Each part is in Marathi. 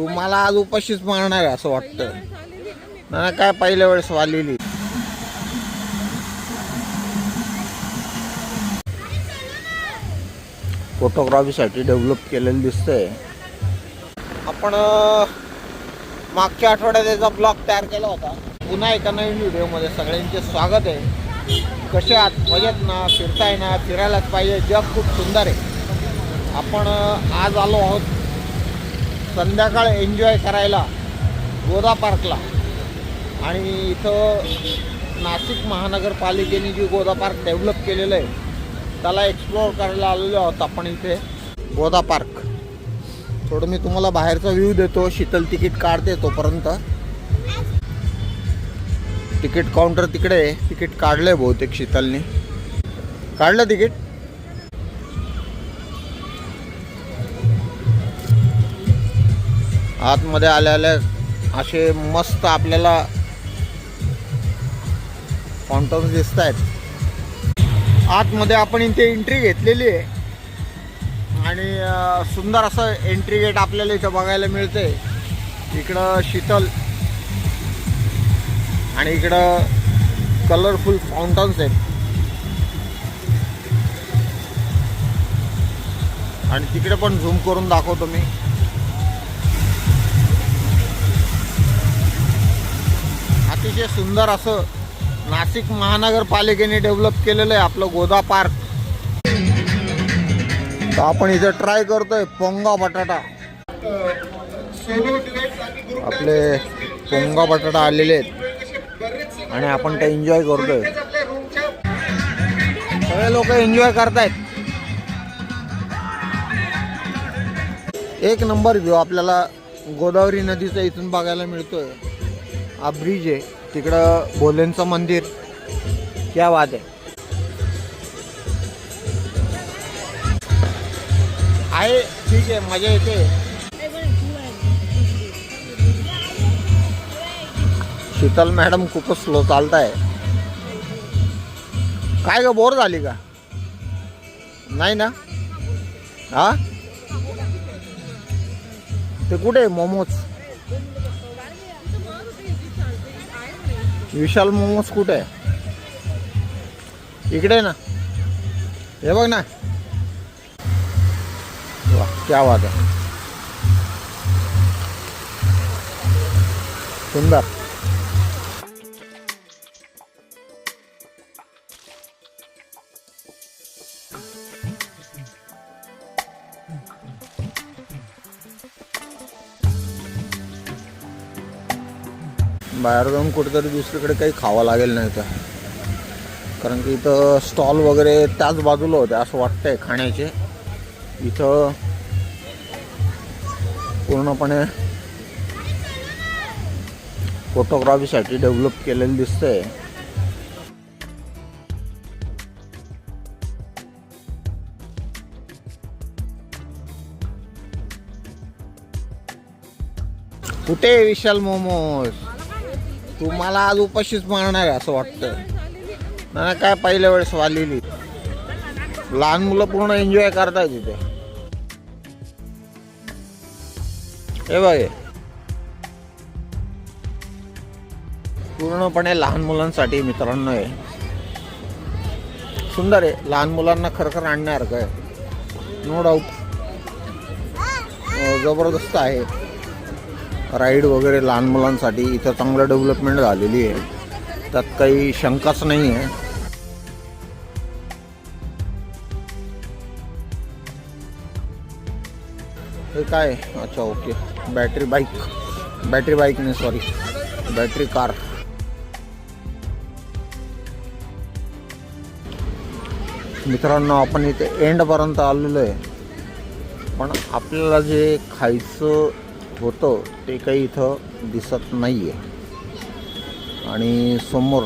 तुम्हाला आज उपाशीच मारणार आहे असं वाटतं. ना काय पहिल्या वेळेस वालेली. फोटोग्राफीसाठी डेव्हलप केलेलं दिसतंय. आपण मागच्या आठवड्यात याचा ब्लॉग तयार केला होता. पुन्हा एका नवीन व्हिडिओमध्ये सगळ्यांचे स्वागत आहे. कसे आहात? मजेत ना? फिरताय ना? फिरायलाच पाहिजे. जग खूप सुंदर आहे. आपण आज आलो आहोत संध्याकाळ एन्जॉय करायला गोदा पार्कला. आणि इथं नाशिक महानगरपालिकेने जी गोदा पार्क डेव्हलप केलेलं आहे त्याला एक्सप्लोअर करायला आलेलो आहोत आपण इथे. गोदा पार्क. थोडं मी तुम्हाला बाहेरचा व्ह्यू देतो शीतल तिकीट काढते तोपर्यंत. तिकीट काउंटर तिकडे तिकीट काढलं आहे बहुतेक शीतलने. काढलं तिकीट? आतमध्ये आल्या आल्या असे मस्त आपल्याला फाउंटन्स दिसत आहेत आतमध्ये आपण इथे एंट्री घेतलेली आहे. आणि सुंदर असं एंट्री गेट आपल्याला इथं बघायला मिळते इकडं शीतल आणि इकडं कलरफुल फाउंटन्स आहेत. आणि तिकडे पण झूम करून दाखवतो मी. अतिशय सुंदर असं नाशिक महानगरपालिकेने डेव्हलप केलेलं आहे आपलं गोदा पार्क. तर आपण इथे ट्राय करतोय पोंगा बटाटा. आपले पोंगा बटाटा आलेले आहेत. आणि आपण ते एन्जॉय करतोय. सगळे लोक एन्जॉय करतायत. एक नंबर व्ह्यू आपल्याला गोदावरी नदीचा इथून बघायला मिळतोय. हा ब्रिज आहे. तिकडं भोलेंचं मंदिर. या वाद आहे. आहे ठीक आहे मजा येते. शीतल मॅडम खूपच स्लो चालताय. काय ग बोर झाली का? नाही ना? हा? ते कुठे आहे मोमोज? विशाल मोमोज कुठे आहे? इकडे आहे ना. हे बघ ना. वा क्या वाद आहे. सुंदर. बाहेर जाऊन कुठेतरी दुसरीकडे काही खावं लागेल नाही तर. कारण की इथं स्टॉल वगैरे त्याच बाजूला होते असं वाटतंय खाण्याचे. इथं पूर्णपणे फोटोग्राफीसाठी डेव्हलप केलेलं दिसतंय. कुठे आहे विशाल मोमोज? तुम्हाला आज उपाशीच मारणार आहे असं वाटतं. ना काय पहिल्या वेळेस वालेली. लहान मुलं पूर्ण एन्जॉय करताय तिथे. हे बघे पूर्णपणे लहान मुलांसाठी मित्रांनो आहे सुंदर आहे लहान मुलांना खरखर आणण्यासारखं आहे. नो डाऊट जबरदस्त आहे. राईड वगैरे लहान मुलांसाठी इथं चांगलं डेव्हलपमेंट झालेली आहे. त्यात काही शंकाच नाही आहे. हे काय? अच्छा okay. Battery bike battery bike नाही सॉरी बॅटरी कार मित्रांनो आपण इथे एंडपर्यंत आलेलो आहे. पण आपल्याला जे खायचं होतं ते काही इथं दिसत नाही आहे आणि समोर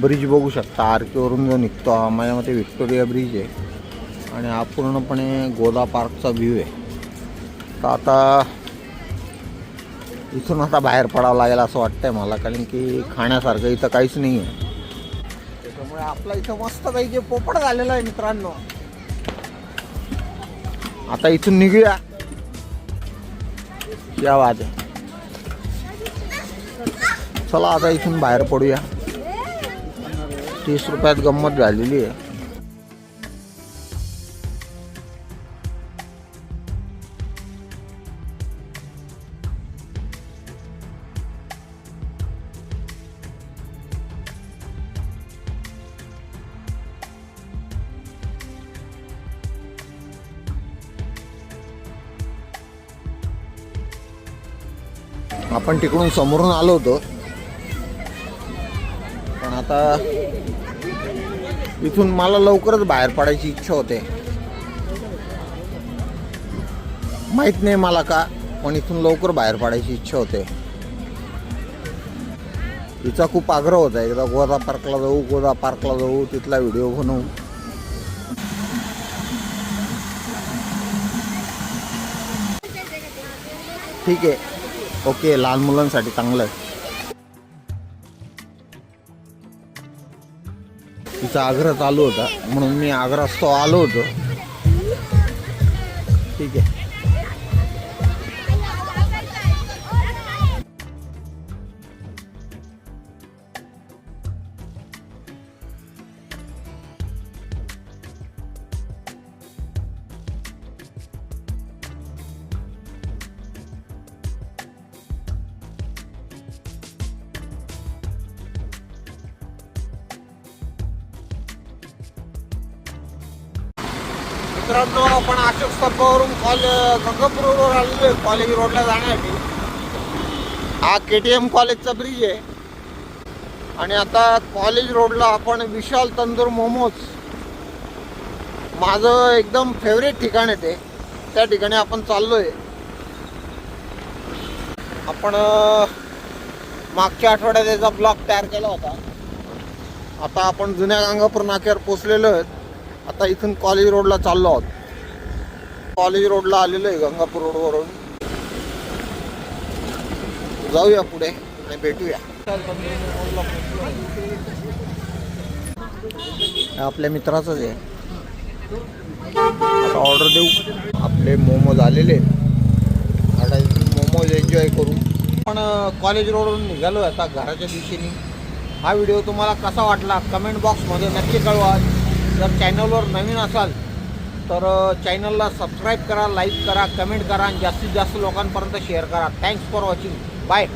ब्रिज बघू शकता आरकेवरून जो निघतो हा माझ्या मते व्हिक्टोरिया ब्रिज आहे. आणि हा पूर्णपणे गोदा पार्कचा व्ह्यू आहे. तर आता इथून आता बाहेर पडावं लागेल असं वाटतंय मला कारण की खाण्यासारखं इथं काहीच नाही आहे त्याच्यामुळे आपला इथं मस्त काही जे पोपट झालेलं आहे मित्रांनो. आता इथून निघूया. या वाद आहे चला आता इथून बाहेर पडूया. तीस रुपयात गंमत झालेली आहे. आपण तिकडून समोरून आलो होतो. पण आता इथून मला लवकरच बाहेर पडायची इच्छा होते. माहीत नाही मला का पण इथून लवकर बाहेर पडायची इच्छा होते. तिचा खूप आग्रह होता एकदा गोदा पार्कला जाऊ गोदा पार्कला जाऊ तिथला व्हिडिओ बनवू. ठीक आहे. ओके लहान मुलांसाठी चांगलं आहे. तिचा आग्रह चालू होता म्हणून मी आग्रहस्थ आलो होतो. ठीक आहे. मित्रांनो आपण अशोक स्तंभावरून कॉलेज गंगापूर रोडवर आलेलो आहे. कॉलेज रोडला जाण्यासाठी हा के टी एम कॉलेजचा ब्रिज आहे. आणि आता कॉलेज रोडला आपण विशाल तंदूर मोमोज. माझं एकदम फेवरेट ठिकाण आहे ते. त्या ठिकाणी आपण चाललोय. आपण मागच्या आठवड्यात त्याचा ब्लॉग तयार केला होता. आता आपण जुन्या गंगापूर नाक्यावर पोचलेलो आहेत. आता इथून कॉलेज रोडला चाललो आहोत. कॉलेज रोडला आलेलो आहे गंगापूर रोडवरून. जाऊया पुढे आणि भेटूया. आपल्या मित्राचंच आहे. आता ऑर्डर देऊ. आपले मोमोज आलेले आहेत. आता इथून मोमोज एन्जॉय करू. आपण कॉलेज रोडवरून निघालो आता घराच्या दिशेने. हा व्हिडिओ तुम्हाला कसा वाटला? कमेंट बॉक्समध्ये नक्की कळवा. जर चॅनलवर नवीन असाल तर चॅनलला सबस्क्राईब करा लाईक करा कमेंट करा आणि जास्तीत जास्त लोकांपर्यंत शेअर करा. Thanks for watching bye